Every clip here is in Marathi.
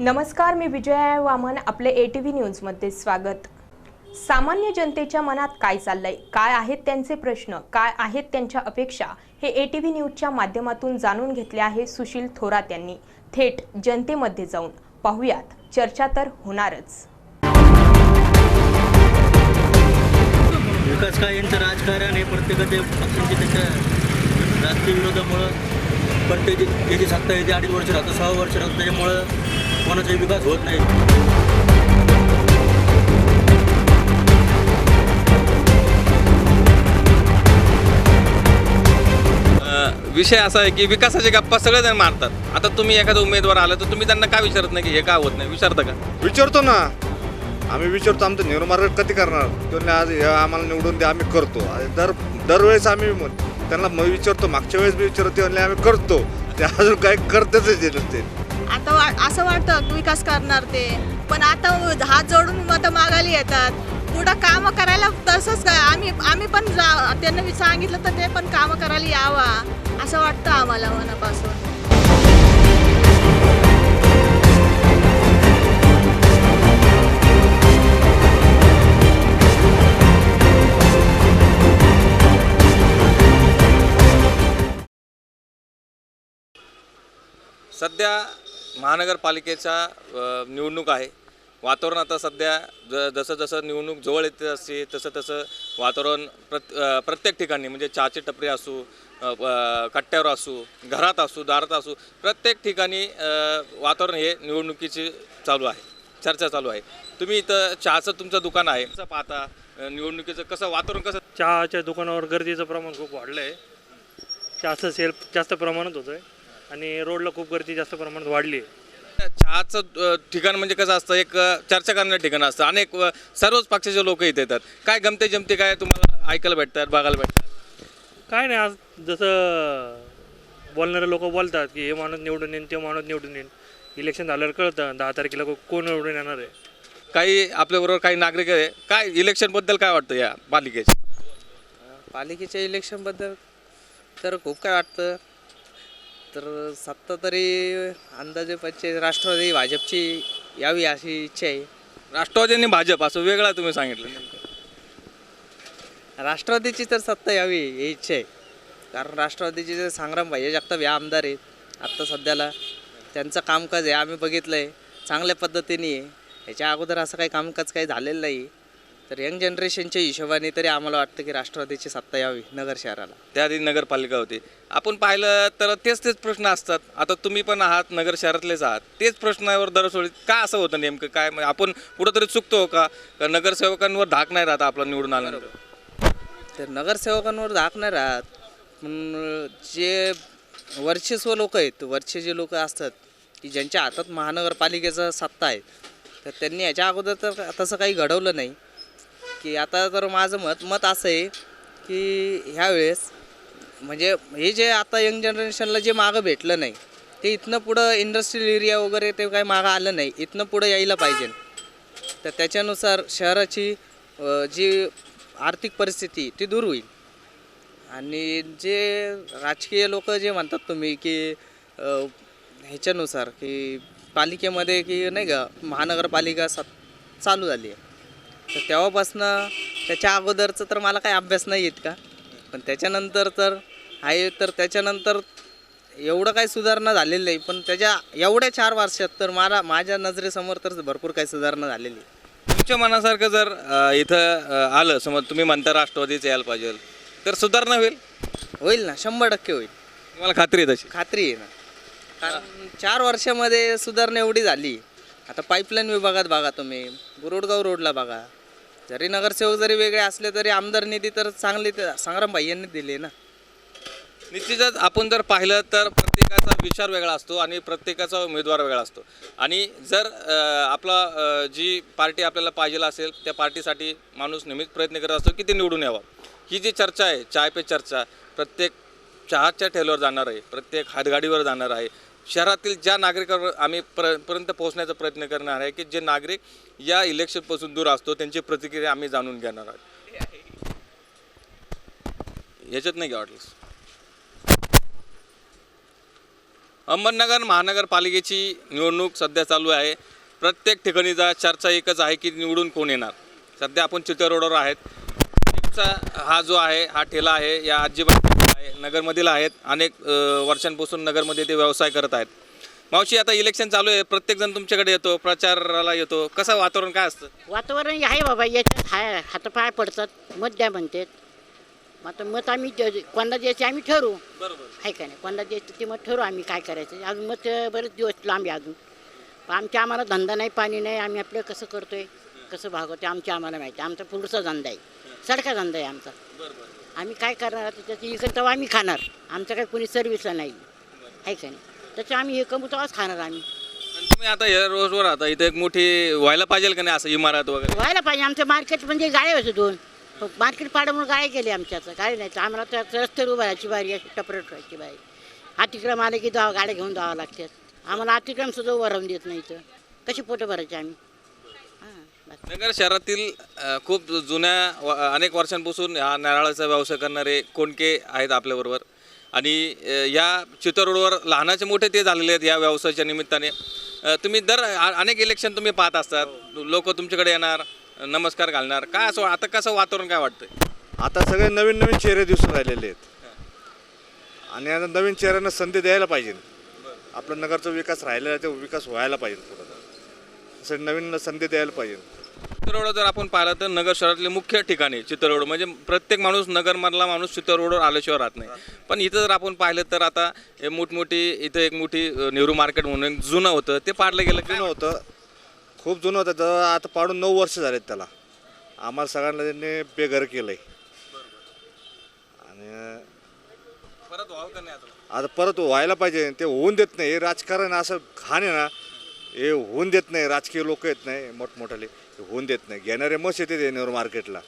नमस्कार मी विजया वामन आपले ए टी व्ही न्यूजमध्ये स्वागत. सामान्य जनतेच्या मनात काय चाललंय? काय आहेत त्यांचे प्रश्न? काय आहेत त्यांच्या अपेक्षा? हे ए टी व्ही न्यूजच्या माध्यमातून जाणून घेतले आहे सुशील थोरात यांनी. थेट जनतेमध्ये जाऊन पाहूयात. चर्चा तर होणारच. विकास काय यांचं राजकारण हे प्रत्येकाचे पक्षांचे त्याच्या राजकीय विरोधामुळं प्रत्येक याची सत्ता येते अडीच वर्ष राहतं सहा वर्ष राहतं त्याच्यामुळं कोणाचाही विकास होत नाही. विषय असा आहे की विकासाचे गप्पा सगळेजण मारतात. आता तुम्ही एखादा उमेदवार आला तर तुम्ही त्यांना काय विचारत नाही की हे का होत नाही? विचारता का? विचारतो ना. आम्ही विचारतो आमचं निर्मार्ग कधी करणार? ते म्हणले आज हे आम्हाला निवडून द्या आम्ही करतो. आणि दर दरवेळेस आम्ही त्यांना मग विचारतो मागच्या वेळेस मी विचारतो आम्ही करतो. ते अजून काही करतच येत नसते. आता वा असं वाटतं विकास करणार ते. पण आता हात जोडून मतं मागायला येतात. पुढं कामं करायला तसंच काय आम्ही आम्ही पण जा त्यांना मी सांगितलं तर ते पण कामं करायला यावा. असं वाटतं आम्हाला मनापासून. सध्या महानगरपालिकेच्या निवडणूक आहे. वातावरण आता सध्या ज जसं जसं निवडणूक जवळ येते असते तसं तसं वातावरण प्रत प्रत्येक ठिकाणी म्हणजे चहाचे टपरी असू कट्ट्यावर असू घरात असू दारात असू प्रत्येक ठिकाणी वातावरण हे निवडणुकीचे चालू आहे चर्चा चालू आहे. तुम्ही इथं चहाचं तुमचं दुकान आहे कसं पाहता निवडणुकीचं कसं वातावरण कसं? चहाच्या दुकानावर गर्दीचं प्रमाण खूप वाढलं आहे चहाचं सेल जास्त प्रमाणात होतं आहे आणि रोडला खूप गर्दी जास्त प्रमाणात वाढली आहे. चहाचं अ, ठिकाण म्हणजे कसं असतं? एक अ, चर्चा करण्याचं ठिकाण असतं. अनेक अ, सर्वच पक्षाचे लोक इथे येतात. काय गमते जमते काय तुम्हाला ऐकायला भेटतात बघायला भेटतात? काय नाही आज जसं बोलणारे लोक बोलतात की हे माणूस निवडून येईन ते माणूस निवडून येईन. इलेक्शन झाल्यावर कळतं दहा तारखेला को- कोण निवडून येणार आहे? काही आपल्याबरोबर काही नागरिक आहे. काय इलेक्शनबद्दल काय वाटतं या पालिकेच्या पालिकेच्या इलेक्शनबद्दल तर खूप काय वाटतं. तर सत्ता तरी अंदाजे पंचे राष्ट्रवादी भाजपची यावी अशी इच्छा आहे. राष्ट्रवादी आणि भाजप असं वेगळा तुम्ही सांगितलं राष्ट्रवादीची तर सत्ता यावी ही इच्छा आहे. कारण राष्ट्रवादीचे जे संग्राम भाई जगताप या आमदार आहेत आत्ता सध्याला त्यांचं कामकाज आहे आम्ही बघितलं आहे चांगल्या पद्धतीने आहे. ह्याच्या अगोदर असं काही कामकाज काही झालेलं नाही. तर यंग जनरेशनच्या हिशोबाने तरी आम्हाला वाटतं की राष्ट्रवादीची सत्ता यावी नगर शहराला. त्याआधी नगरपालिका होती. आपण पाहिलं तर तेच तेच प्रश्न असतात. आता तुम्ही पण आहात नगर शहरातलेच आहात. तेच प्रश्नावर दरसोडी का असं होतं नेमकं? काय म्हणजे आपण कुठंतरी चुकतो का? का नगरसेवकांवर धाक नाही राहत आपला निवडून आल्यानंतर? तर नगरसेवकांवर धाक नाही राहत. पण जे वर्चस्व लोक आहेत वरचे जे लोक असतात की ज्यांच्या हातात महानगरपालिकेचा सत्ता आहे तर त्यांनी याच्या अगोदर तर तसं काही घडवलं नाही. की आता तर माझं मत मत असं आहे की ह्यावेळेस म्हणजे हे जे आता यंग जनरेशनला जे मागं भेटलं नाही ते इथनं पुढं इंडस्ट्रियल एरिया वगैरे ते काही मागं आलं नाही इथनं पुढं यायला पाहिजे. तर त्याच्यानुसार शहराची जी आर्थिक परिस्थिती ती दूर होईल. आणि जे राजकीय लोक जे म्हणतात तुम्ही की ह्याच्यानुसार की पालिकेमध्ये की नाही का महानगरपालिका स चालू झाली आहे. तर तेव्हापासनं त्याच्या अगोदरचं तर मला काही अभ्यास नाही येत का? पण त्याच्यानंतर तर आहे तर त्याच्यानंतर एवढं काही सुधारणा झालेली नाही. पण त्याच्या एवढ्या चार वर्षात तर मला माझ्या नजरेसमोर तर भरपूर काही सुधारणा झालेली. आहे तुमच्या मनासारखं जर अ, इथं अ, आलं समज तुम्ही म्हणता राष्ट्रवादीच यायला पाहिजे तर सुधारणा होईल? होईल ना शंभर टक्के होईल. तुम्हाला खात्री आहे तशी? खात्री आहे ना. कारण चार वर्षामध्ये सुधारणा एवढी झाली. आता पाईपलाईन विभागात बघा तुम्ही गुरुडगाव रोडला बघा. जरी नगरसेवक जरी वेगळे असले तरी आमदार निधी तर चांगली ते संग्राम भाई यांनी दिली ना. निश्चितच आपण जर पाहिलं तर प्रत्येकाचा विचार वेगळा असतो आणि प्रत्येकाचा उमेदवार वेगळा असतो. आणि जर अ, आपला अ, जी पार्टी आपल्याला पाहिजे असेल त्या पार्टीसाठी माणूस नेहमीच प्रयत्न करत असतो की ते निवडून यावं. ही जी चर्चा आहे चाय पे चर्चा प्रत्येक चहाच्या ठेल्यावर जाणार आहे प्रत्येक हातगाडीवर जाणार आहे शहरातील ज्या नागरिकांवर आम्ही पर पर्यंत पोहोचण्याचा प्रयत्न करणार आहे की जे नागरिक या इलेक्शनपासून दूर असतो त्यांची प्रतिक्रिया आम्ही जाणून घेणार आहोत. याच्यात नाही घ्या वाटलंस अहमदनगर महानगरपालिकेची निवडणूक सध्या चालू आहे. प्रत्येक ठिकाणी जा चर्चा एकच आहे की निवडून कोण येणार? सध्या आपण चित्र रोडवर आहेत. हा जो आहे हा ठेला आहे या अजिबात नगरमधील आहेत. अनेक वर्षांपासून नगरमध्ये ते व्यवसाय करत आहेत. मावशी आता इलेक्शन चालू आहे. प्रत्येकजण तुमच्याकडे येतो प्रचाराला येतो. कसं वातावरण काय असतं? वातावरण आहे बाबा. याच्यात हाय हातापाय पडतात. मत द्या म्हणतात मग आता मत आम्ही कोणाला द्यायचे आम्ही ठरवू बरोबर. आहे का नाही? कोणाला द्यायचं ते मत ठरवू आम्ही काय करायचं? अजून मत बरेच दिवस लांब आहे अजून. पण आमच्या आम्हाला धंदा नाही पाणी नाही. आम्ही आपलं कसं करतोय कसं भागवते आमच्या आम्हाला माहिती आहे. आमचा पुढचा धंदा आहे. सडका धंदा आहे आमचा. आम्ही काय करणार आता त्याची इकडं तेव्हा आम्ही खाणार. आमचं काही कोणी सर्व्हिसला नाही. आहे का नाही? त्याचं आम्ही हे कमू तेव्हाच खाणार आम्ही. तुम्ही आता या रोजवर आता इथे एक मोठी व्हायला पाहिजे का नाही असं इमारत वगैरे? व्हायला पाहिजे. आमचं मार्केट म्हणजे गाळे होते दोन. मार्केट पाड्यामुळे गाळे गेले आमच्या आता गाडी नाही तर आम्हाला त्या रस्त्यावर उभा राहायची बारी अशी टपरट व्हायची बारी. अतिक्रम आले की दहा गाड्या घेऊन जावं लागतात. आम्हाला अतिक्रम सुद्धा उभं राहून देत नाही इथं. कशी पोटं भरायची आम्ही? नगर शहरातील अ, खूप जुन्या व- अनेक वर्षांपासून हा नारळाचा व्यवसाय करणारे कोणके आहेत आपल्याबरोबर? आणि अ, या चित्तर रोडवर लहानाचे मोठे ते झालेले आहेत या व्यवसायाच्या निमित्ताने. अ, तुम्ही दर अ- अनेक इलेक्शन तुम्ही पाहत असतात. लोक तुमच्याकडे येणार नमस्कार घालणार. काय असं आता कसं वातावरण काय वाटतंय? आता सगळे नवीन नवीन चेहरे दिसून राहिलेले आहेत. आणि आता नवीन चेहऱ्यांना संधी द्यायला पाहिजे. आपला नगरचा विकास राहिलेला आहे, तो विकास व्हायला पाहिजे पुढं. असं नवीन संधी द्यायला पाहिजे. चित्तरोड जर आपण पाहिलं तर नगर शहरातले मुख्य ठिकाणी चित्तरोड म्हणजे प्रत्येक माणूस नगरमधला माणूस चित्तरोडवर आल्याशिवाय राहत नाही. पण इथं जर आपण पाहिलं तर आता हे मोठमोठी इथं एक मोठी अ, नेहरू मार्केट म्हणून एक जुनं होतं ते पाडलं गेलं जुनं होतं. खूप जुनं होतं. तर आता पाडून नऊ वर्ष झालेत त्याला. आम्हाला सगळ्यांना त्यांनी बेघर केलं आहे आणि परत व्हावं का नाही आता? आता परत व्हायला पाहिजे. ते होऊन देत नाही. हे राजकारण असं घाण आहे ना. हे होऊन देत नाही. राजकीय लोक येत नाही मोठमोठाले. होऊन देत नाही. घेणारे मस येते नेहरू मार्केटला.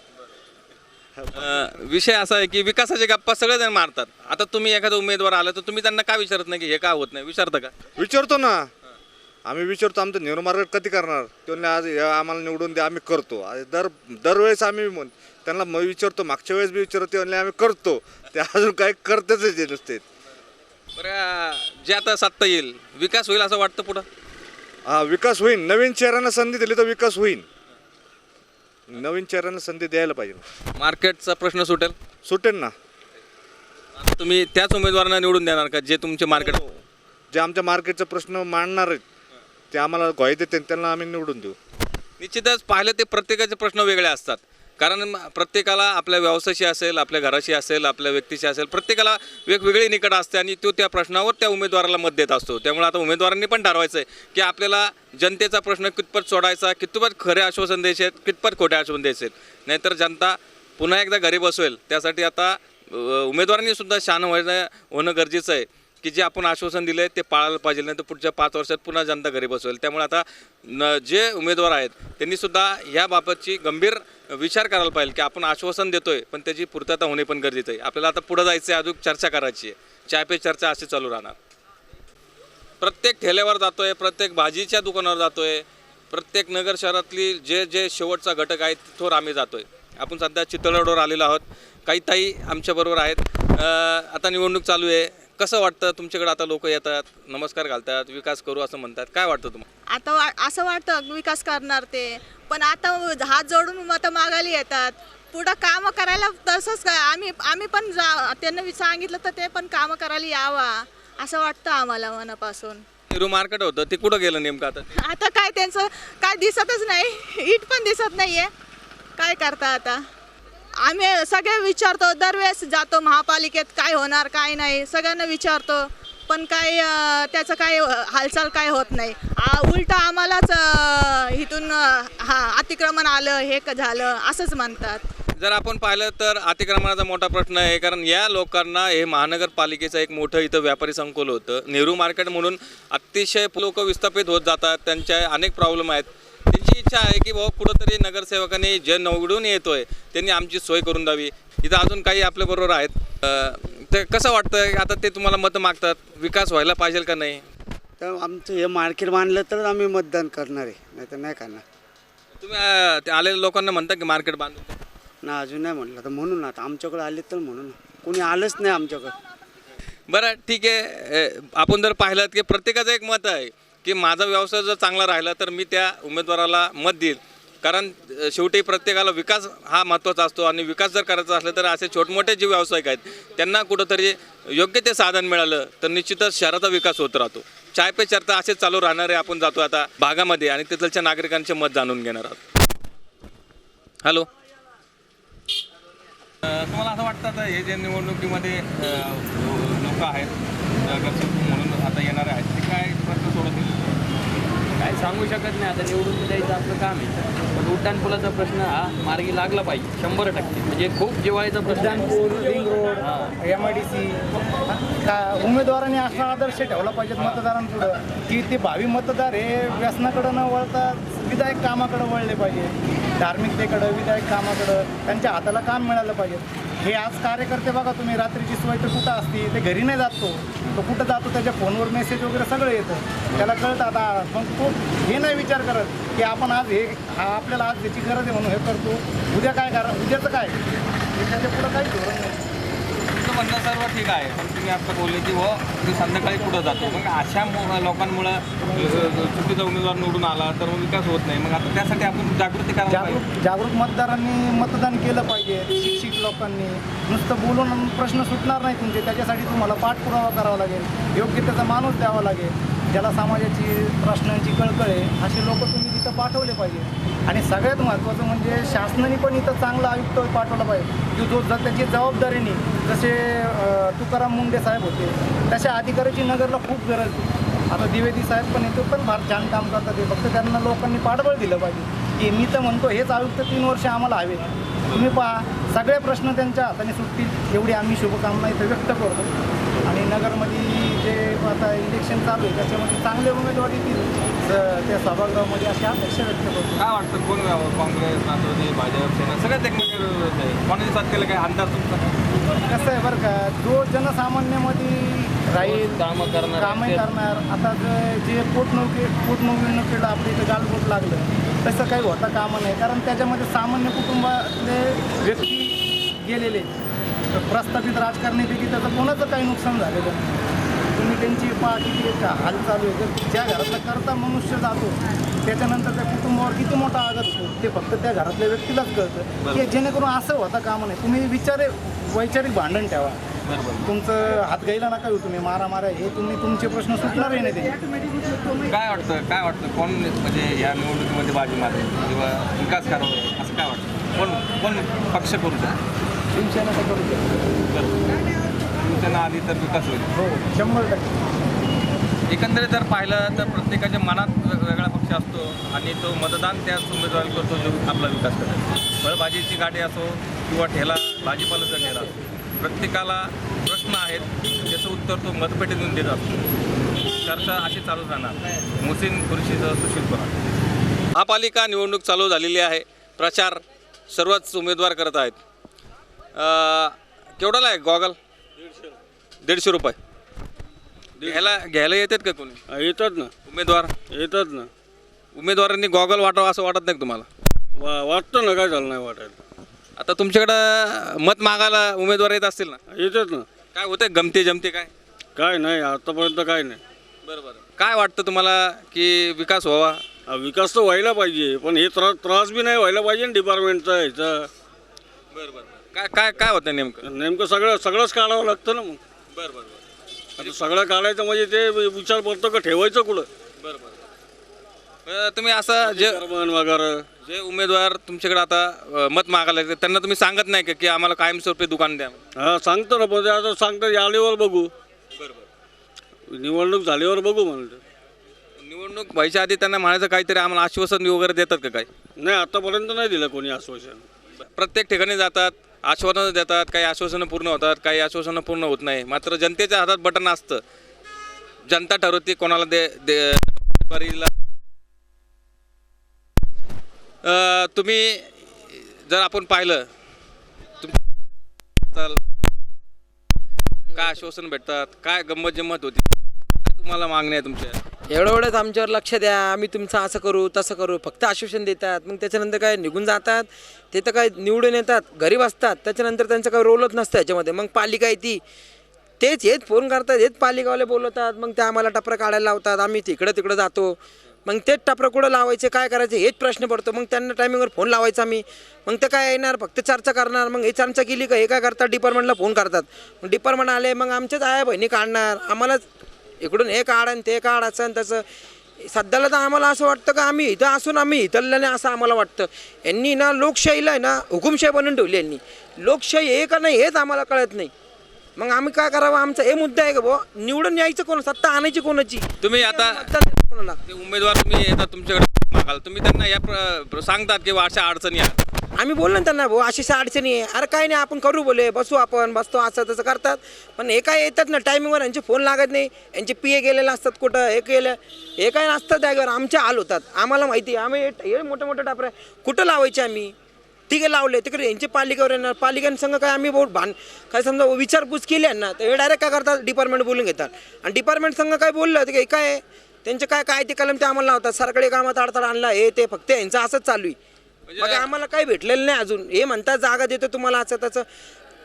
अ, विषय असा आहे की विकासाचे गप्पा सगळेजण मारतात. आता तुम्ही एखादा उमेदवार आला तर तुम्ही त्यांना का विचारत नाही की हे का होत नाही? विचारता का? विचारतो ना. आम्ही विचारतो आमचं नेहरू मार्केट कधी करणार? ते म्हणले आज हे आम्हाला निवडून द्या आम्ही करतो. आज दर दरवेळेस आम्ही म्हण- त्यांना मग विचारतो मागच्या वेळेस बी विचारतो ते म्हणले आम्ही करतो. ते अजून काही करतेच आहे ते नुसते. बरं जे आता सत्ता येईल विकास होईल असं वाटतं पुढं? हा विकास होईल. नवीन चेहऱ्यांना संधी दिली तर विकास होईल. नवीन चेहऱ्यांना संधी द्यायला पाहिजे. मार्केटचा प्रश्न सुटेल? सुटेल ना. आता तुम्ही त्याच उमेदवारांना निवडून देणार का जे तुमचे मार्केट जे आमच्या मार्केटचा प्रश्न मांडणार आहेत ते आम्हाला ग्वाही देते त्यांना आम्ही निवडून देऊ. निश्चितच पाहिलं ते प्रत्येकाचे प्रश्न वेगळे असतात. कारण प्रत्येकाला आपल्या व्यवसायाशी असेल आपल्या घराशी असेल आपल्या व्यक्तीशी असेल प्रत्येकाला वेगवेगळी निकट असते आणि तो त्या प्रश्नावर त्या उमेदवाराला मत देत असतो. त्यामुळे आता उमेदवारांनी पण ठरवायचं आहे की आपल्याला जनतेचा प्रश्न कितपत सोडायचा कितपत खरे आश्वासन द्यायचे आहेत कितपत खोटे आश्वासन द्यायचे. आहेत नाहीतर जनता पुन्हा एकदा घरी बसवेल त्यासाठी आता उमेदवारांनीसुद्धा उमेदवारांनी सुद्धा शान व्हायचं होणं गरजेचं आहे की जे आपण आश्वासन दिलं आहे ते पाळायला पाहिजे नाही तर पुढच्या पाच वर्षात पुन्हा जनता घरी बसवेल त्यामुळे आता न जे उमेदवार आहेत त्यांनीसुद्धा याबाबतची गंभीर विचार करायला पाहिजे की आपण आश्वासन देतोय पण त्याची पूर्तता होणे पण गरजेचं आहे. आपल्याला आता पुढं जायचं आहे अजून चर्चा करायची आहे. चाय पे चर्चा अशी चालू राहणार. प्रत्येक ठेल्यावर जातोय प्रत्येक भाजीच्या दुकानावर जातोय प्रत्येक नगर शहरातली जे जे शेवटचा घटक आहे तिथवर आम्ही जातोय. आपण सध्या चितळवडवर आलेलो आहोत. काही ताई आमच्याबरोबर आहेत. आता निवडणूक चालू आहे. कसं वाटतं तुमच्याकडे आता लोक येतात नमस्कार घालतात विकास करू असं म्हणतात? काय वाटतं तुम्हाला? आता वा असं वाटतं विकास करणार ते. पण आता हात जोडून मत मागायला येतात. पुढं कामं करायला तसंच काय आम्ही आम्ही पण जा त्यांना वि- सांगितलं तर ते पण कामं करायला यावा असं वाटतं आम्हाला मनापासून. नेहरू मार्केट होतं ते कुठं गेलं नेमकं आता? आता काय त्यांचं काय दिसतच नाही. इट पण दिसत नाहीये. काय करता आता? आम्ही सगळे विचारतो दरवेळेस जातो महापालिकेत काय होणार काय नाही. सगळ्यांना विचारतो पण काय त्याचं काय हालचाल काय होत नाही. उलट आम्हालाच इथून हा अतिक्रमण आलं हे क- झालं असंच म्हणतात. जर आपण पाहिलं तर अतिक्रमणाचा मोठा प्रश्न आहे कारण या लोकांना हे महानगरपालिकेचं एक मोठं इथं व्यापारी संकुल होतं. नेहरू मार्केट म्हणून अतिशय लोक विस्थापित होत जातात त्यांच्या अनेक प्रॉब्लेम आहेत. त्यांची इच्छा आहे की बाबा कुठंतरी नगरसेवकांनी जे निवडून येतोय त्यांनी आमची सोय करून द्यावी. इथं अजून काही आपल्याबरोबर आहेत. अं, ते कसं वाटतं आता ते तुम्हाला मतं मागतात. विकास व्हायला पाहिजे का नाही? तर आमचं हे मार्केट बांधलं तर आम्ही मतदान करणार आहे. नाही तर नाही करणार. तुम्ही अं, ते आलेल्या लोकांना म्हणता की मार्केट बांधून द्या. ना अजून नाही म्हणलं. तर म्हणून आता आमच्याकडे आले तर म्हणून. कोणी आलंच नाही आमच्याकडं. बरं ठीक आहे. अ, आपण जर पाहिलं की प्रत्येकाचं एक मत आहे की माझा व्यवसाय जर चांगला राहिला तर मी त्या उमेदवाराला मत देईल. कारण शेवटी प्रत्येकाला विकास हा महत्त्वाचा असतो आणि विकास जर करायचा असला तर असे छोटमोठे जे व्यावसायिक आहेत त्यांना कुठंतरी योग्य ते साधन मिळालं तर निश्चितच शहराचा विकास होत राहतो. चाय पे चर्चा असेच चालू राहणारे आपण जातो आता भागामध्ये आणि तिथलच्या नागरिकांचे मत जाणून घेणार आहोत. हॅलो. तुम्हाला असं वाटतं हे जे निवडणुकीमध्ये लोक आहेत म्हणून आता येणारे आहेत ते काय प्रश्न सोडतील काय सांगू शकत नाही. आता निवडून द्यायचं आपलं काम आहे. पण उड्डाणपुलाचा प्रश्न हा मार्गी लागला पाहिजे शंभर टक्के. म्हणजे खूप जिवाळीचा प्रश्न आहे. Ring road M I D C का उमेदवारांनी असा आदर्श ठेवला पाहिजे मतदारांपुढं? की ते भावी मतदार हे व्यसनाकडं न वळता विधायक कामाकडं वळले पाहिजे धार्मिकतेकडं विधायक कामाकडं त्यांच्या हाताला काम मिळालं पाहिजे हे आज कार्यकर्ते बघा तुम्ही रात्रीची सोय तर कुठं असते ते घरी नाही जातो तो. कुठं जातो त्याच्या फोनवर मेसेज वगैरे सगळं येतं. त्याला कळतं आता मग तो हे नाही विचार करत की आपण आज हे हा आपल्याला आज याची गरज आहे म्हणून हे करतो. उद्या काय करा उद्याचं काय? त्याच्या पुढं काही धोरण नाही. म्हणणं सर्व ठीक आहे. पण तुम्ही आता बोलले की व मी संध्याकाळी पुढं जातो? मग अशा मु- लोकांमुळं चुकीचा उमेदवार निवडून आला तर मग विकास होत नाही. मग आता त्यासाठी आपण जागृती करायला पाहिजे. जागरूक मतदारांनी मतदान केलं पाहिजे शिक्षित लोकांनी. नुसतं बोलून प्रश्न सुटणार नाही तुमचे. त्याच्यासाठी तुम्हाला पाठपुरावा करावा लागेल. योग्य त्याचा माणूस द्यावा लागेल. ज्याला समाजाची प्रश्नांची कळकळ आहे असे लोक तुम्ही तिथं पाठवले पाहिजे. आणि सगळ्यात महत्त्वाचं म्हणजे शासनाने पण इथं चांगला आयुक्त पाठवला पाहिजे. की जो जर त्याची जबाबदारीने जसे तुकाराम मुंडे साहेब होते तशा अधिकाऱ्याची नगरला खूप गरज होती. आता द्विवेदी साहेब पण येतो पण फार छान काम करतात ते फक्त त्यांना लोकांनी पाठबळ दिलं पाहिजे. की मी तर म्हणतो हेच आयुक्त तीन वर्ष आम्हाला हवे. तुम्ही पहा सगळे प्रश्न त्यांच्या हाताने सुटतील. एवढी आम्ही शुभकामना इथं व्यक्त करतो. आणि नगरमध्ये जे आता इलेक्शन चालू आहे त्याच्यामध्ये चांगले उमेदवार येतील स- त्या सभागृहामध्ये अशी अपेक्षा व्यक्त करतो. काय वाटतं कोण काँग्रेस राष्ट्रवादी भाजप सेना सगळ्यात एकमेकांच्या विरोधात आहे कोणाची साथ केलं? काय अंदाज तुमचा कसं आहे बरं का जो जनसामान्यामध्ये राहील कामं करणार कामे करणार आता जे- जे पोटनिवडणुकी पोटनिवडणुकीला आपल्या इथं गालबोट लागलं तसं काही होता कामं नाही. कारण त्याच्यामध्ये सामान्य कुटुंबातले व्यक्ती गेलेले प्रस्थापित राजकारणापैकी त्याचं कोणाचं काही नुकसान झालेलं नाही. तुम्ही त्यांची पहा किती हाल चालू आहे जर ज्या घरातला करता मनुष्य जातो त्याच्यानंतर त्या कुटुंबावर किती मोठा आघात होतो ते फक्त त्या घरातल्या व्यक्तीलाच कळतं. की जेणेकरून असं होता कामं नाही तुम्ही विचारे वैचारिक भांडण ठेवा. तुमचं हात गायला नका येऊ तुम्ही मारा मारा हे तुम्ही तुमचे प्रश्न सुटणारही नाही ते. काय वाटतं काय वाटतं कोण म्हणजे या निवडणुकीमध्ये बाजी मारेल किंवा विकास करावा असं काय वाटतं? कोण कोण पक्ष करू शकतो करू शकतो. शिवसेना आली तर विकास होईल हो शंभर टक्के. एकंदरीत जर पाहिलं तर प्रत्येकाच्या मनात वेगवेगळा पक्ष असतो आणि तो मतदान त्याच उमेदवारी करतो जो आपला विकास करतो. फळभाजीची गाडी असो किंवा ठेला भाजीपाल्याचा ठेला असो प्रत्येकाला प्रश्न आहेत त्याचं उत्तर तो मतपेटीतून देत असतो. चर्चा अशी चालू राहणार. मुसीन खुर्शीचं सुशील पवार महापालिका निवडणूक चालू झालेली आहे. प्रचार सर्वच उमेदवार करत आहेत. अं, केवढ्याला आहे गॉगल? दीडशे रुपये. घ्यायला घ्यायला येतात का कोणी? येतात ना. उमेदवार? येतात ना. उमेदवारांनी गॉगल वाटावं असं वाटत नाही का तुम्हाला? वा वाटतं ना काय झालं नाही वाटायला. आता तुमच्याकडं मत मागायला उमेदवार येत असतील ना? येतात ना. काय होतंय? गमते जमते काय? काय नाही आतापर्यंत काय नाही. बरं बरं काय वाटतं तुम्हाला की विकास व्हावा? हा, विकास तर व्हायला पाहिजे पण हे त्रास त्रास बी नाही व्हायला पाहिजे ना डिपार्टमेंटचा ह्याचा. बरं बरं काय काय काय होतं नेमकं? नेमकं सगळं सगळंच काढावं लागतं ना मग. बरं बरं आता सगळं काढायचं म्हणजे ते विचार पडतो का ठेवायचं कुठं? बरं बरं. तुम्ही असं जे चेअरमन वगैरे. जे उमेदवार तुमच्याकडे आता अं, मत मागायला येतात त्यांना तुम्ही सांगत नाही का की आम्हाला कायमस्वरूपी दुकान द्या? हा सांगतो ना पण ते आता सांगतात आल्यावर बघू. बरं बरं. निवडणूक झाल्यावर बघू म्हणलं. निवडणूक व्हायच्या आधी त्यांना म्हणायचं काहीतरी आम्हाला आश्वासन वगैरे देतात का काय नाही आतापर्यंत नाही दिलं कोणी आश्वासन. प्रत्येक ठिकाणी जातात आश्वासनं देतात काही आश्वासनं पूर्ण होतात काही आश्वासनं पूर्ण होत नाही. मात्र जनतेच्या हातात बटन असतं. जनता ठरवते कोणाला दे देला तुम्ही जर आपण पाहिलं तुम काय आश्वासन भेटतात काय गंमत जम्मत होती तुम्हाला मागणी आहे तुमच्या? एवढं एवढंच आमच्यावर लक्ष द्या आम्ही तुमचं असं करू तसं करू. फक्त आश्वासन देतात. मग त्याच्यानंतर काय? निघून जातात. ते तर काय निवडून येतात गरीब असतात. त्याच्यानंतर त्यांचं काही रोलच नसतं याच्यामध्ये. मग पालिका येते तेच हेच फोन करतात हेच पालिकावाले बोलवतात. मग ते आम्हाला टपरं काढायला लावतात. आम्ही तिकडं तिकडं जातो. मग तेच टपरं कुठं लावायचे काय करायचे हेच प्रश्न पडतो. मग त्यांना टायमिंगवर फोन लावायचा आम्ही. मग ते काय येणार? फक्त चर्चा करणार. मग हे चर्चा केली का हे काय करतात? डिपार्टमेंटला फोन करतात. मग डिपार्टमेंट आले मग आमच्याच आया बहिणी काढणार. आम्हालाच इकडून हे काढ आणि ते काढ असं आणि तसं. सध्याला तर आम्हाला असं वाटतं का आम्ही इथं असून आम्ही इथलं नाही असं आम्हाला वाटतं. यांनी ना लोकशाहीला आहे ना हुकुमशाही बनवून ठेवली यांनी. लोकशाही आहे का नाही हेच आम्हाला कळत नाही. मग आम्ही काय करावं? आमचा हे मुद्दा आहे का बुवा? निवडून यायचं कोण? सत्ता आणायची कोणाची? तुम्ही आता कोणाला? ते उमेदवार तुम्ही येतात तुमच्याकडे मागाल तुम्ही त्यांना या सांगतात की अशा अडचणी आहेत आम्ही बोललो ना त्यांना भाऊ अशी अडचणी आहे. अरे काय नाही आपण करू बोले बसू आपण. बसतो असं तसं करतात. पण हे काय येतात ना टायमिंगवर यांचे फोन लागत नाही. यांचे पी ए गेलेले असतात कुठं हे केलं हे काय नसतं जागेवर आमच्या हाल होतात. आम्हाला माहिती आहे आम्ही हे- हे मोठे मोठे टापरे कुठं लावायचे आम्ही? तिघे लावले तिकडे यांचे पालिकेवर येणार. पालिकांसंग काय आम्ही बहुत भान काय समजा विचारपूस केली आहे ना तर हे डायरेक्ट काय करतात? डिपार्टमेंट बोलून घेतात. आणि डिपार्टमेंट संघ काय बोललं ते काय आहे? त्यांचे काय काय ते कलम ते आम्हाला लावतात. सरकारी कामात अडथळा आणला हे ते फक्त यांचं असंच चालू आहे. मग आम्हाला काही भेटलेलं नाही अजून. हे म्हणतात जागा देतो तुम्हाला असं तसं.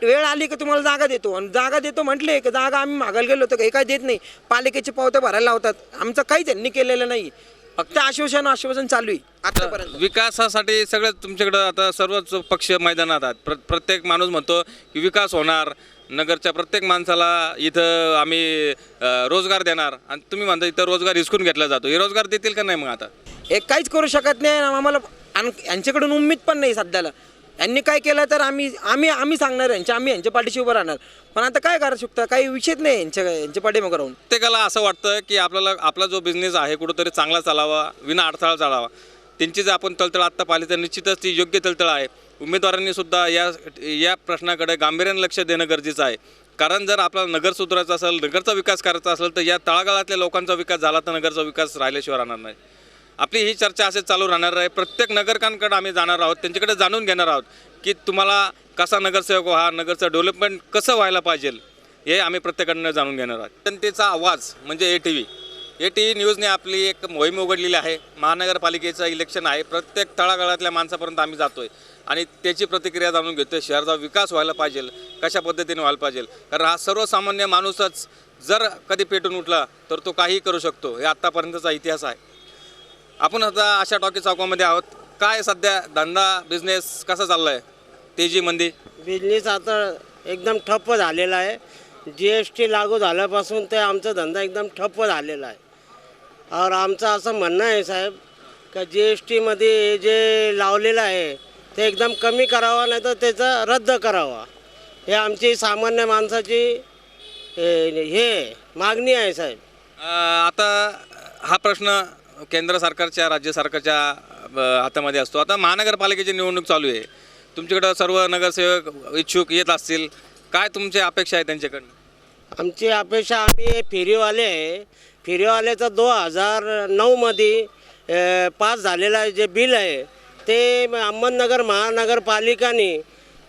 वेळ आली की तुम्हाला जागा देतो. आणि जागा देतो म्हटले की जागा आम्ही मागायला गेलो होतो हे काय देत नाही. पालिकेचे पावते भरायला लावतात. आमचं काही त्यांनी केलेलं नाही. फक्त आश्वासन आश्वासन चालू आहे. आतापर्यंत. विकासासाठी सगळं तुमच्याकडं आता सर्वच पक्ष मैदानात आहेत. प्र प्रत्येक माणूस म्हणतो की विकास होणार. नगरच्या प्रत्येक माणसाला इथं आम्ही अ, रोजगार देणार. आणि तुम्ही म्हणता इथं रोजगार हिसकून घेतला जातो. हे रोजगार देतील का नाही मग आता? हे काहीच करू शकत नाही. आणि आम्हाला आणि यांच्याकडून उम्मीद पण नाही सध्याला. यांनी काय केलं तर आम्ही आम्ही आम्ही सांगणार यांच्या आम्ही यांच्या पाठीशी उभं राहणार. पण आता काय करू शकता? काही विषयच नाही यांच्या यांच्या पाठीमागं राहून. प्रत्येकाला असं वाटतं की आपल्याला आपला जो बिझनेस आहे कुठंतरी चांगला चालावा विना अडथळा चालावा. त्यांची जर आपण तळतळ आत्ता पाहिली तर निश्चितच ती योग्य तळतळ आहे. उमेदवारांनी सुद्धा या या प्रश्नाकडे गांभीर्यानं लक्ष देणं गरजेचं आहे. कारण जर आपल्याला नगर सुधारायचं असेल नगरचा विकास करायचा असेल तर या तळागाळातल्या लोकांचा विकास झाला तर नगरचा विकास राहिल्याशिवाय राहणार नाही. आपली ही चर्चा असे चालू राहणार आहे. प्रत्येक नगरकांकडे आम्ही जाणार आहोत. त्यांच्याकडे जाणून घेणार आहोत की तुम्हाला कसा नगरसेवक व्हा नगरचं डेव्हलपमेंट कसं व्हायला पाहिजे हे आम्ही प्रत्येकाकडनं जाणून घेणार आहोत. जनतेचा आवाज म्हणजे A T V A T V न्यूजने आपली एक मोहीम उघडलेली आहे. महानगरपालिकेचं इलेक्शन आहे. प्रत्येक तळागाळातल्या माणसापर्यंत आम्ही जातो आहे आणि त्याची प्रतिक्रिया जाणून घेतो आहे शहराचा विकास व्हायला पाहिजे कशा पद्धतीने व्हायला पाहिजे. कारण हा सर्वसामान्य माणूसच जर कधी पेटून उठला तर तो काहीही करू शकतो. हे आत्तापर्यंतचा इतिहास आहे. आपण आता अशा टॉकी चौकामध्ये आहोत. काय सध्या धंदा बिझनेस कसा चालला आहे तेजी मंदी. बिझनेस आता एकदम ठप्प झालेला आहे. जी एस टी लागू झाल्यापासून ते आमचा धंदा एकदम ठप्प झालेला आहे. और आमचं असं म्हणणं आहे साहेब का जी एस टीमध्ये जे लावलेलं आहे ते एकदम कमी करावा नाही तर त्याचं रद्द करावा. हे आमची सामान्य माणसाची हे मागणी आहे साहेब. आता हा प्रश्न केंद्र सरकारच्या राज्य सरकारच्या हातामध्ये असतो. आता महानगरपालिकेची निवडणूक चालू आहे. तुमच्याकडं सर्व नगरसेवक इच्छुक येत असतील. काय तुमची अपेक्षा आहे त्यांच्याकडनं? आमची अपेक्षा आम्ही फेरीवाले आहे. फेरीवाल्याचं दोन हजार नऊमध्ये पास झालेलं आहे जे बिल आहे ते अहमदनगर महानगरपालिकाने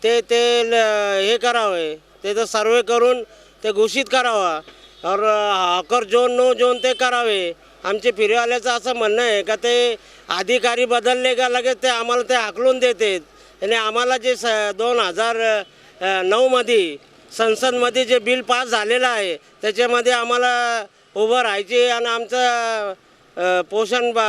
ते ते ल- हे करावे. त्याचं सर्वे करून ते घोषित करावा. और हॉकर जोन नो जोन ते करावे. आमचे फिरवाल्याचं असं म्हणणं आहे का ते अधिकारी बदलले का लगेच ते आम्हाला ते हाकलून देतात आणि आम्हाला जे स दोन हजार नऊमध्ये संसदमध्ये जे बिल पास झालेलं आहे त्याच्यामध्ये आम्हाला उभं राहायची आणि आमचं पोषण बा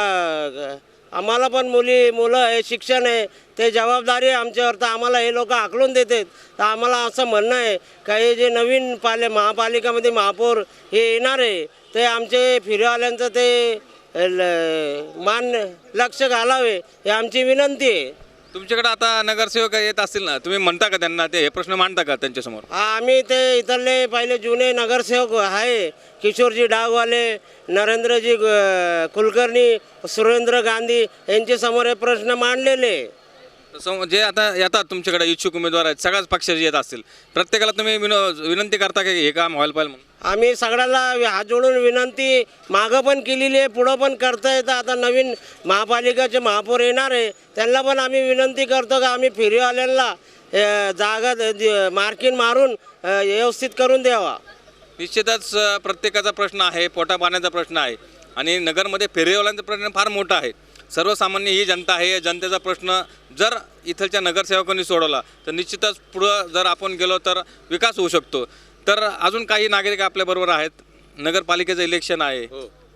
आम्हाला पण मुली मुलं आहे शिक्षण आहे ते जबाबदारी आहे आमच्यावर तर आम्हाला हे लोक आकलून देतात तर आम्हाला असं म्हणणं आहे का हे जे नवीन पाले महापालिकामध्ये महापौर हे येणार आहे ते आमचे फिरवाल्यांचं ते ल- मान लक्ष घालावे हे आमची विनंती आहे. तुमच्याकडे आता नगरसेवक येत असतील ना तुम्ही म्हणता का त्यांना ते हे प्रश्न मांडता का त्यांच्यासमोर? आम्ही ते इथले पहिले जुने नगरसेवक आहे किशोरजी डागवाले नरेंद्रजी कुलकर्णी सुरेंद्र गांधी यांचे समोर हे प्रश्न मांडलेले. आहे. सम- जे आता येतात तुमच्याकडे इच्छुक उमेदवार आहेत सगळ्याच पक्षाचे येत असतील. प्रत्येकाला तुम्ही विनो विनंती करता की हे काम व्हायला पाहिजे म्हणून? आम्ही सगळ्याला हात जोडून विनंती मागं पण केलेली आहे पुढं पण करता येतं. आता नवीन महापालिकाचे महापौर येणार आहे त्यांना पण आम्ही विनंती करतो का आम्ही फेरीवाल्यांना जागा मार्किन मार्किंग मारून व्यवस्थित करून द्यावा. निश्चितच प्रत्येकाचा प्रश्न आहे पोटा पाण्याचा प्रश्न आहे आणि नगरमध्ये फेरीवाल्यांचा प्रश्न फार मोठा आहे. सर्वसामान्य ही जनता आहे या जनतेचा प्रश्न जर इथलच्या नगरसेवकांनी सोडवला तर निश्चितच पुढं जर आपण गेलो तर विकास होऊ शकतो. तर अजून काही नागरिक आपल्याबरोबर आहेत. नगरपालिकेचं इलेक्शन आहे.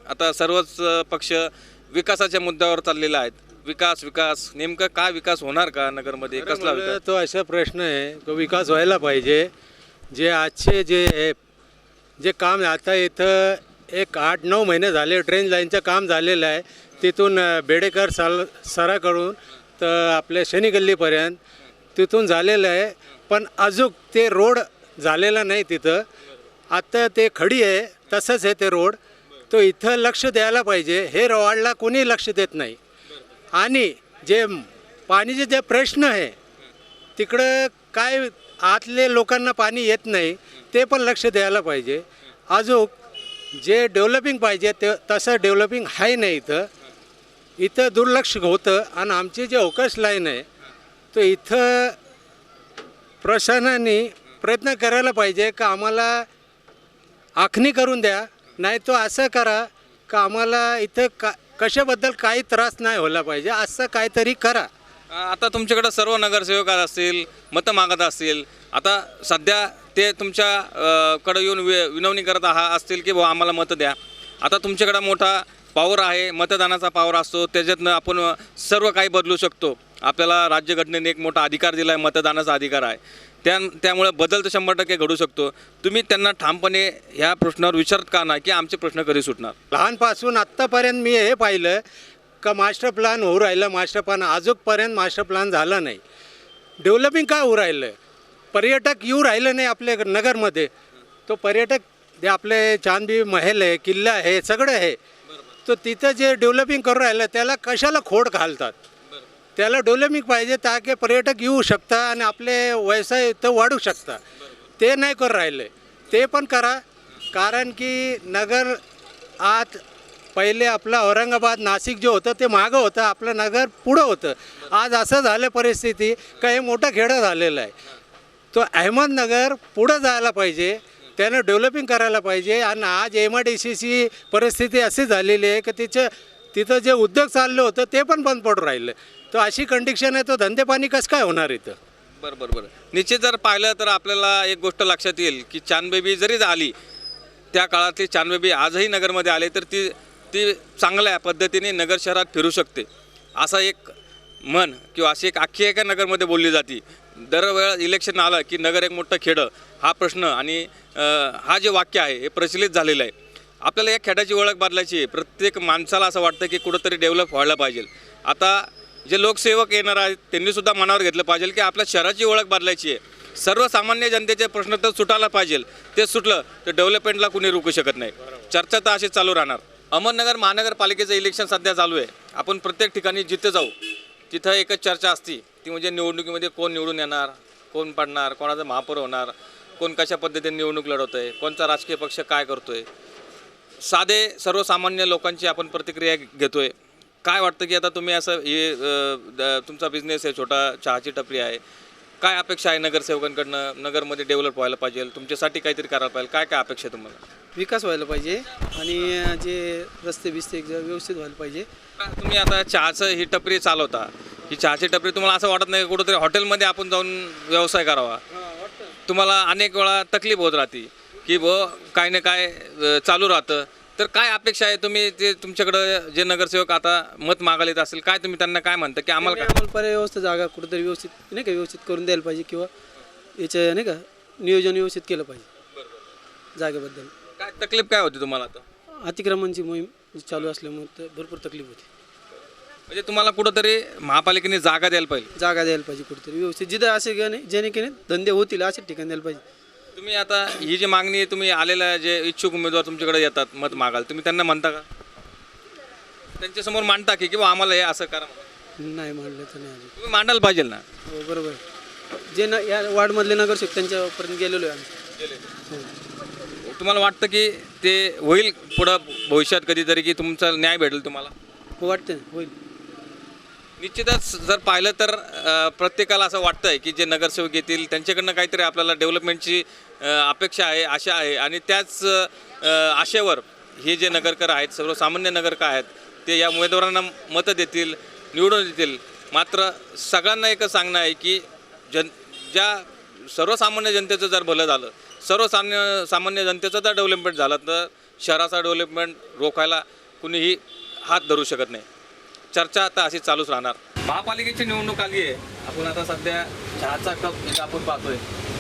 आता सर्वच पक्ष विकासाच्या मुद्द्यावर चाललेले आहेत. विकास विकास. नेमकं काय विकास होणार का नगरमध्ये? कसला विकास? तो असा प्रश्न आहे. तो विकास व्हायला पाहिजे. जे आजचे जे जे काम आता इथं एक आठ नऊ महिने झाले ट्रेन लाईनचं काम झालेलं आहे. तिथून बेडेकर साल सराकडून तर आपल्या शनी गल्लीपर्यंत तिथून झालेलं आहे. पण अजून ते रोड झालेला नाही तिथं. आत्ता ते खडी आहे तसंच आहे ते रोड. तो इथं लक्ष द्यायला पाहिजे. हे रोडला कोणी लक्ष देत नाही. आणि जे पाणीचे जे प्रश्न आहे तिकडं काय आतले लोकांना पाणी येत नाही ते पण लक्ष द्यायला पाहिजे. अजून जे डेव्हलपिंग पाहिजे ते तसं डेव्हलपिंग आहे नाही इथं. इथं दुर्लक्ष होतं. आणि आमची जे अवकाश लाईन आहे तो इथं प्रशासनाने प्रयत्न करायला पाहिजे का आम्हाला आखणी करून द्या नाही तो असं करा का आम्हाला इथं का कशाबद्दल काही त्रास नाही व्हायला पाहिजे असं काहीतरी करा. आता तुमच्याकडं सर्व नगरसेवक असतील मतं मागत असतील आता सध्या ते तुमच्याकडं येऊन वि विनवणी करत आहात असतील की भाऊ आम्हाला मतं द्या. आता तुमच्याकडं मोठा पॉवर आहे मतदानाचा पॉवर असतो त्याच्यातनं आपण सर्व काही बदलू शकतो. आपल्याला राज्यघटनेने एक मोठा अधिकार दिला आहे मतदानाचा अधिकार आहे. त्या त्यामुळे बदल तर शंभर टक्के घडू शकतो. तुम्ही त्यांना ठामपणे ह्या प्रश्नावर विचारत का नाही की आमचे प्रश्न कधी सुटणार? लहानपासून आत्तापर्यंत मी हे पाहिलं का मास्टर प्लॅन होऊ राहिलं मास्टर प्लॅन अजूनपर्यंत मास्टर प्लॅन झाला नाही. डेव्हलपिंग काय होऊ राहिलं? पर्यटक येऊ राहिलं नाही आपल्या नगरमध्ये. तो पर्यटक जे आपले चांदबी महल आहे किल्ला आहे सगळं आहे. तो तिथं जे डेव्हलपिंग करू राहिलं त्याला कशाला खोड घालतात? त्याला डेव्हलपिंग पाहिजे ताकी पर्यटक येऊ शकता आणि आपले व्यवसाय इथं वाढू शकता. ते नाही करू राहिले. ते पण करा. कारण की नगर आज पहिले आपलं औरंगाबाद नाशिक जे होतं ते मागं होतं. आपलं नगर पुढं होतं. आज असं झालं परिस्थिती का हे मोठं खेडं झालेलं आहे. तो अहमदनगर पुढं जायला पाहिजे. त्यानं डेव्हलपिंग करायला पाहिजे. आणि आज एम आय डी सीची परिस्थिती अशी झालेली आहे की तिचं तिथं जे उद्योग चाललं होतं ते पण बंद पडून राहिलं. तर अशी कंडिशन आहे तो धंदेपाणी कसं काय होणार इथं? बरं बरं बरं. निश्चित जर पाहिलं तर आपल्याला एक गोष्ट लक्षात येईल की चांदबेबी जरी आली त्या काळातली चांदबेबी आजही नगरमध्ये आले तर ती ती चांगल्या पद्धतीने नगर शहरात फिरू शकते. असा एक मन किंवा अशी एक आख्यायिका नगरमध्ये बोलली जाते. दरवेळा इलेक्शन आलं की नगर एक मोठं खेडं हा प्रश्न आणि हा जे वाक्य आहे हे प्रचलित झालेलं आहे. आपल्याला या खेड्याची ओळख बदलायची आहे. प्रत्येक माणसाला असं वाटतं की कुठंतरी डेव्हलप व्हायला पाहिजे. आता जे लोकसेवक येणार आहेत त्यांनी सुद्धा मनावर घेतलं पाहिजे की आपल्या शहराची ओळख बदलायची आहे. सर्वसामान्य जनतेचे प्रश्न तर सुटायला पाहिजे. ते सुटलं तर डेव्हलपमेंटला कुणी रोखू शकत नाही. चर्चा तर अशी चालू राहणार. अहमदनगर महानगरपालिकेचं इलेक्शन सध्या चालू आहे. आपण प्रत्येक ठिकाणी जिथे जाऊ तिथं एकच चर्चा असती. ती म्हणजे निवडणुकीमध्ये कोण निवडून येणार कोण पडणार कोणाचं महापौर होणार कोण कशा पद्धतीने निवडणूक लढवतं आहे कोणता राजकीय पक्ष काय करतो आहे साधे सर्वसामान्य लोकांची आपण प्रतिक्रिया घेतोय. काय वाटतं की आता तुम्ही असं हे तुमचा बिझनेस आहे छोटा चहाची टपरी आहे. काय अपेक्षा आहे नगरसेवकांकडनं? नगरमध्ये डेव्हलप व्हायला पाहिजे. तुमच्यासाठी काहीतरी करायला पाहिजे. काय काय अपेक्षा आहे तुम्हाला? विकास व्हायला पाहिजे आणि जे रस्ते बिस्ते व्यवस्थित व्हायला पाहिजे. तुम्ही आता चहाचं ही टपरी चालवता. ही चहाची टपरी तुम्हाला असं वाटत नाही का कुठंतरी हॉटेलमध्ये आपण जाऊन व्यवसाय करावा? तुम्हाला अनेक वेळा तकलीफ होत राहते. की ब काय ना काय अ, चालू राहतं. तर काय अपेक्षा आहे तुम्ही ते तुमच्याकडं जे नगरसेवक आता मत मागायला येत असेल काय तुम्ही त्यांना काय म्हणता? की आम्हाला काय? आम्हाला पर्याय व्यवस्था जागा कुठेतरी व्यवस्थित नाही का व्यवस्थित करून द्यायला पाहिजे किंवा याचं नाही का नियोजन व्यवस्थित केलं पाहिजे. जागेबद्दल. काय तकलीफ काय होती तुम्हाला आता? अतिक्रमणची मोहीम चालू असल्यामुळे तर भरपूर तकलीफ होती. म्हणजे तुम्हाला कुठंतरी महापालिकेने जागा द्यायला पाहिजे. जागा द्यायला पाहिजे कुठेतरी व्यवस्थित. जिथं असे की नाही जेणे की नाही धंदे होतील असे ठिकाण द्यायला पाहिजे. तुम्ही आता ही जी मागणी आहे तुम्ही आलेल्या जे इच्छुक उमेदवार तुमच्याकडे येतात मत मागाल तुम्ही त्यांना म्हणता का? त्यांच्यासमोर मांडता की किंवा आम्हाला हे असं करा म्हणून? नाही मांडलं तर नाही अजून. तुम्ही मांडायला पाहिजे ना? हो बरोबर. आहे. जे न या वार्डमधले नगरसेवक त्यांच्यापर्यंत गेलेलो आहे आम्ही. हो. तुम्हाला वाटतं की ते होईल पुढं भविष्यात कधीतरी की तुमचा न्याय भेटेल तुम्हाला? हो वाटतं होईल. निश्चितच जर पाहिलं तर प्रत्येकाला असं वाटतं आहे की जे नगरसेवक येतील त्यांच्याकडनं काहीतरी आपल्याला डेव्हलपमेंटची अपेक्षा आहे आशा आहे. आणि त्याच आशेवर हे जे नगरकर आहेत सर्वसामान्य नगरकर आहेत ते या उमेदवारांना मतं देतील निवडून देतील. मात्र सगळ्यांना एकच सांगणं आहे की जन ज्या सर्वसामान्य जनतेचं जर भलं झालं सर्वसामान्य सामान्य जनतेचं जर डेव्हलपमेंट झालं तर शहराचा डेव्हलपमेंट रोखायला कुणीही हात धरू शकत नाही. चर्चा आता अशी चालूच राहणार. महापालिकेची निवडणूक आली आहे. आपण आता सध्या चहाचा कप इथं आपण पाहतोय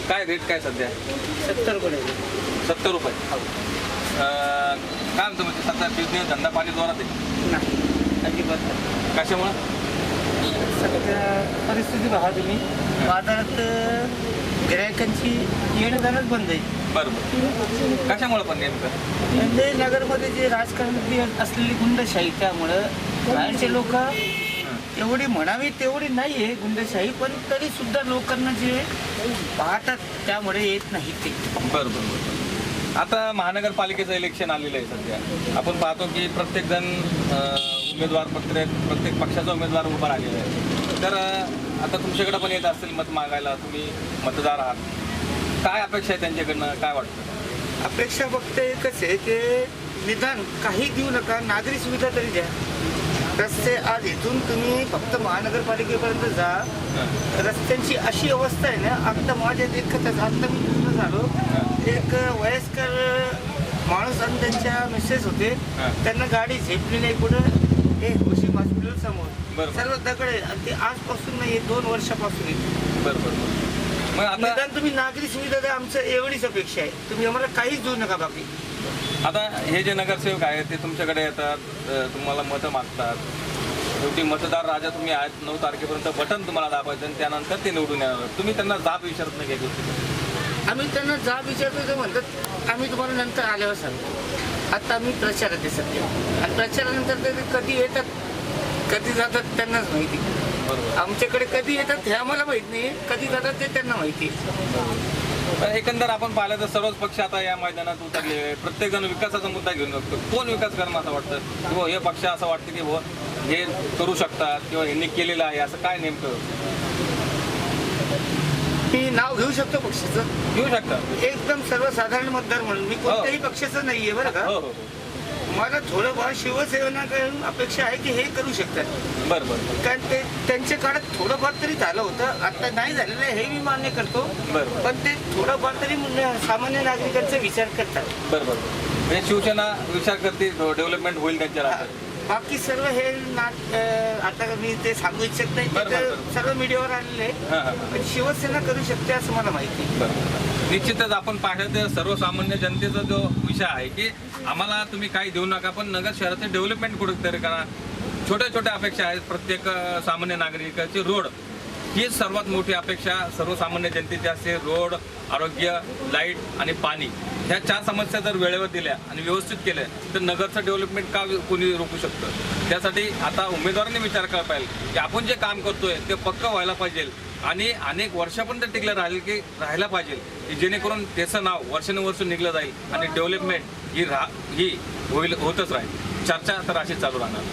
काय रेट काय सध्या? सत्तर रुपये. सत्तर रुपये. काय म्हणतो म्हणजे सध्या बिझनेस धंदा पाणी जोरात आहे? अजिबात कशामुळं? सध्या परिस्थिती पहा तुम्ही. बाजारात गिरायकांची येणं जाणंच बंद आहे. बरोबर. कशामुळं पण नेमकं? म्हणजे नगरमध्ये जे राजकारणात असलेली गुंडशाही त्यामुळं बाहेरचे लोक एवढी म्हणावी तेवढी नाही आहे गुंडशाही पण तरी सुद्धा लोकांना जे पाहतात त्यामुळे येत नाही ते. बरं बरं बरं आता महानगरपालिकेचं इलेक्शन आलेलं आहे सध्या. आपण पाहतो की प्रत्येकजण अं, उमेदवार प्रत्येक प्रत्येक पक्षाचा उमेदवार उभा राहिलेला आहे. तर आता तुमच्याकडे पण येत असतील मत मागायला तुम्ही मतदार आहात. काय अपेक्षा आहे त्यांच्याकडनं? काय वाटतं? अपेक्षा फक्त एकच आहे की निदान काही देऊ नका नागरी सुविधा तरी द्या. रस्ते आज इथून तुम्ही फक्त महानगरपालिकेपर्यंत जा. रस्त्यांची अशी अवस्था आहे ना आता माझ्या देखत आता मी पूर्ण झालो एक वयस्कर माणूस आणि त्यांच्या मिसेस होते. त्यांना गाडी झेपली नाही कुठं हे वशिम हॉस्पिटल समोर. सर्व दगड आहे आणि ते आजपासून नाही दोन वर्षापासून आहे बरं बरं मग आता निदान तुम्ही नागरी सुविधा द्या आमचं एवढीच अपेक्षा आहे. तुम्ही आम्हाला काहीच देऊ नका बाकी. आता हे जे नगरसेवक आहेत ते तुमच्याकडे येतात अ, तुम्हाला मतं मागतात. शेवटी मतदार राजा तुम्ही आहेत नऊ तारखेपर्यंत बटन तुम्हाला दाबायचं आणि त्यानंतर ते निवडून येणार. तुम्ही त्यांना जाब विचारत नाही काही गोष्टी. आम्ही त्यांना जाब विचारतो ते म्हणतात आम्ही तुम्हाला नंतर आल्यावर सांगतो. आता आम्ही प्रचारात आहे सध्या. आणि प्रचारानंतर ते कधी येतात कधी जातात त्यांनाच माहिती. आमच्याकडे कधी येतात हे आम्हाला माहीत नाही कधी जातात ते त्यांना माहिती पण एकंदर आपण पाहिलं तर सर्वच पक्ष आता या मैदानात उतरले. आहे. प्रत्येकजण विकासाचा मुद्दा घेऊन बघतो. कोण विकास करणं असं वाटतं? किंवा हे पक्ष असं वाटतं की हे करू शकतात किंवा यांनी केलेलं आहे असं काय नेमकं? मी नाव घेऊ शकतो पक्षाचं? घेऊ शकता. एकदम सर्वसाधारण मतदार म्हणून. मी कोणत्याही पक्षाचं नाहीये बरं का? हो हो मला थोडंफार शिवसेनेकडून अपेक्षा आहे की हे करू शकतात. बरं बरं कारण ते त्यांच्या काळात थोडंफार तरी झालं होतं. आता नाही झालेलं आहे हे मी मान्य करतो. बरं पण ते थोडंफार तरी सामान्य नागरिकांचा विचार करतात. बरं बरं म्हणजे शिवसेना विचार करते डेव्हलपमेंट होईल त्यांच्या राज्यात बाकी सर्व हे नाट आता मी ते सांगू इच्छित नाही ते सर्व मीडियावर आलेले आहे. हां हां पण शिवसेना करू शकते असं मला माहिती आहे. निश्चितच आपण पाहिलं तर सर्वसामान्य जनतेचा जो विषय आहे की आम्हाला तुम्ही काही देऊ नका पण नगर शहराचे डेव्हलपमेंट कुठेतरी करा. छोट्या छोट्या अपेक्षा आहेत प्रत्येक अं, सामान्य नागरिकाचे. रोड ही सर्वात मोठी अपेक्षा सर्वसामान्य जनतेची असते. रोड आरोग्य लाइट आणि पाणी. ह्या चार समस्या जर वेळेवर दिल्या आणि व्यवस्थित केल्या तर नगरचं डेव्हलपमेंट का कोणी रोखू शकतं? त्यासाठी आता उमेदवारांनी विचार करायला पाहिजे की आपण जे काम करतोय ते पक्क व्हायला पाहिजे. आणि अनेक वर्षापर्यंत टिकलं राहील की राहायला पाहिजे की जेणेकरून त्याचं नाव वर्षानुवर्ष निघलं जाईल आणि डेव्हलपमेंट ही रा ही होईल होतच राहील. चर्चा तर अशी चालू राहणार.